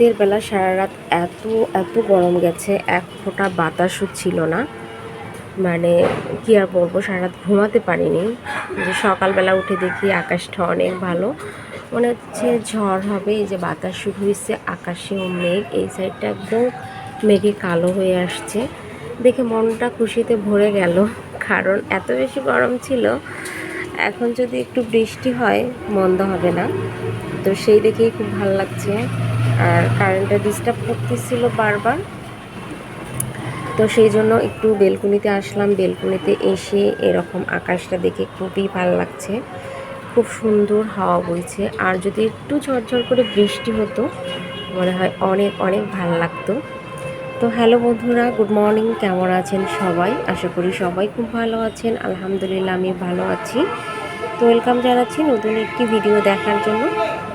রাতের বেলা সারা রাত এত এত গরম গেছে, এক ফোঁটা বাতাসও ছিল না। মানে কি আর বলব, সারা রাত ঘুমাতে পারিনি। যে সকালবেলা উঠে দেখি আকাশটা অনেক ভালো। মনে হচ্ছে ঝড় হবে, এই যে বাতাস শুরু হয়েছে আকাশেও মেঘ। এই সাইডটা একদম মেঘে কালো হয়ে আসছে। দেখে মনটা খুশিতে ভরে গেল, কারণ এত বেশি গরম ছিল। এখন যদি একটু বৃষ্টি হয়, মন্দ হবে না। তো সেই দেখেই খুব ভালো লাগছে। আর কারেন্টটা ডিস্টার্ব করতেছিল বারবার। তো সেই জন্য একটু বেলকুনিতে আসলাম। বেলকুনিতে এসে এরকম আকাশটা দেখে খুবই ভালো লাগছে। খুব সুন্দর হাওয়া বইছে। আর যদি একটু ঝরঝর করে বৃষ্টি হতো, মনে হয় অনেক অনেক ভালো লাগতো। তো হ্যালো বন্ধুরা, গুড মর্নিং। কেমন আছেন সবাই? আশা করি সবাই খুব ভালো আছেন। আলহামদুলিল্লাহ, আমি ভালো আছি। তো ওয়েলকাম জানাচ্ছি নতুন একটি ভিডিও দেখার জন্য।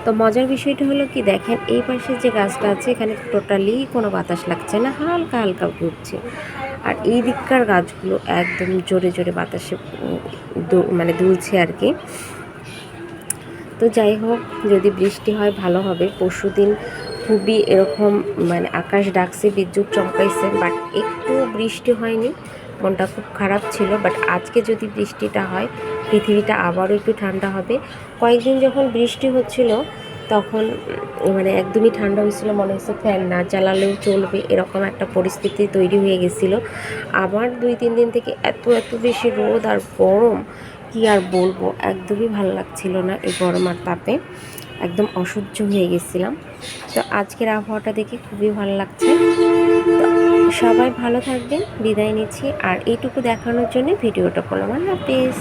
তো মজার বিষয়টা হলো কি, দেখেন এই পাশে যে গাছটা আছে, এখানে টোটালি কোনো বাতাস লাগছে না, হালকা হালকা ঘুরছে। আর এই দিককার গাছগুলো একদম জোরে জোরে বাতাসে মানে দুলছে আর কি। তো যাই হোক, যদি বৃষ্টি হয়, ভালো হবে। পরশু দিন খুবই এরকম মানে আকাশ ডাকছে, বিদ্যুৎ চমকাইছে বাট একটু বৃষ্টি হয়নি। মনটা খুব খারাপ ছিল বাট আজকে যদি বৃষ্টিটা হয় পৃথিবীটা আবারও একটু ঠান্ডা হবে। কয়েকদিন যখন বৃষ্টি হচ্ছিল, তখন মানে একদমই ঠান্ডা হয়েছিল, মনে হচ্ছে ফ্যান না চালালেও চলবে, এরকম একটা পরিস্থিতি তৈরি হয়ে গেছিল। আবার দুই, তিন দিন থেকে এত এত বেশি রোদ আর গরম, কি আর বলব? একদমই ভালো লাগছিল না এই গরম আর তাপে। একদম অসহ্য হয়ে গেছিলাম। তো আজকের আবহাওয়াটা দেখে খুবই ভালো লাগছে। সবাই ভালো থাকবেন, বিদায় নিচ্ছি। আর এইটুকু দেখানোর জন্য ভিডিওটা করলাম। আল্লাহ হাফেজ।